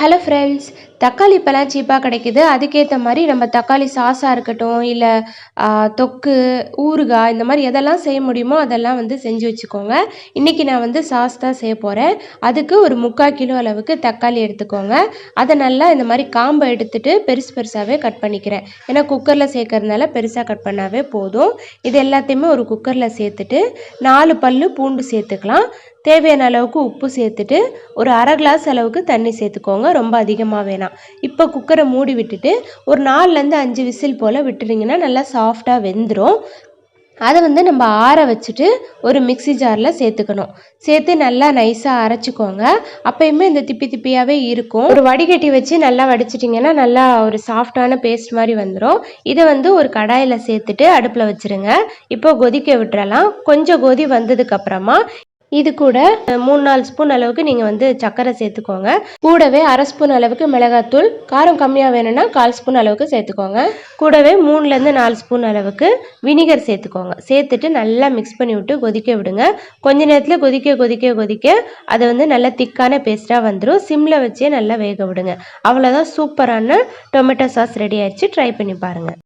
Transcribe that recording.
Hello friends தக்காளி இப்போலாம் சீப்பாக கிடைக்குது. அதுக்கேற்ற மாதிரி நம்ம தக்காளி சாஸாக இருக்கட்டும் இல்லை தொக்கு ஊறுகாய் இந்த மாதிரி எதெல்லாம் செய்ய முடியுமோ அதெல்லாம் வந்து செஞ்சு வச்சுக்கோங்க. இன்றைக்கி நான் வந்து சாஸ் தான் செய்ய போகிறேன் அதுக்கு ஒரு முக்கால் கிலோ அளவுக்கு தக்காளி எடுத்துக்கோங்க. அதை நல்லா இந்த மாதிரி காம்பை எடுத்துகிட்டு பெருசு பெருசாகவே கட் பண்ணிக்கிறேன். ஏன்னா குக்கரில் சேர்க்கறதுனால பெருசாக கட் பண்ணாவே போதும். இது எல்லாத்தையுமே ஒரு குக்கரில் சேர்த்துட்டு நாலு பல் பூண்டு சேர்த்துக்கலாம். தேவையான அளவுக்கு உப்பு சேர்த்துட்டு ஒரு அரை கிளாஸ் அளவுக்கு தண்ணி சேர்த்துக்கோங்க. ரொம்ப அதிகமாக வேணாம். இப்போ குக்கரை மூடி விட்டுட்டு ஒரு நாலுலேருந்து அஞ்சு விசில் போல் விட்டுட்டிங்கன்னா நல்லா சாஃப்டாக வெந்துடும் அதை வந்து நம்ம ஆற வச்சுட்டு ஒரு மிக்சி ஜாரில் சேர்த்துக்கணும். சேர்த்து நல்லா நைஸாக அரைச்சிக்கோங்க. அப்பயுமே இந்த திப்பி திப்பியாகவே இருக்கும். ஒரு வடிகட்டி வச்சு நல்லா வடிச்சிட்டிங்கன்னா நல்லா ஒரு சாஃப்டான பேஸ்ட் மாதிரி வந்துடும் இதை வந்து ஒரு கடாயில் சேர்த்துட்டு அடுப்பில் வச்சுருங்க. இப்போ கொதிக்க விட்டுறலாம். கொஞ்சம் கொதி வந்ததுக்கப்புறமா இது கூட மூணு நாலு ஸ்பூன் அளவுக்கு நீங்கள் வந்து சர்க்கரை சேர்த்துக்கோங்க. கூடவே அரை ஸ்பூன் அளவுக்கு மிளகாத்தூள். காரம் கம்மியாக வேணும்னா கால் ஸ்பூன் அளவுக்கு சேர்த்துக்கோங்க. கூடவே மூணுலேருந்து நாலு ஸ்பூன் அளவுக்கு வினிகர் சேர்த்துக்கோங்க. சேர்த்துட்டு நல்லா மிக்ஸ் பண்ணி விட்டு கொதிக்க விடுங்க. கொஞ்ச நேரத்தில் கொதிக்க கொதிக்க கொதிக்க அதை வந்து நல்லா திக்கான பேஸ்ட்டாக வந்துடும் சிம்மில் வச்சே நல்லா வேக விடுங்க. அவ்வளோதான் சூப்பரான டொமேட்டோ சாஸ் ரெடி ஆயிடுச்சு. ட்ரை பண்ணி பாருங்கள்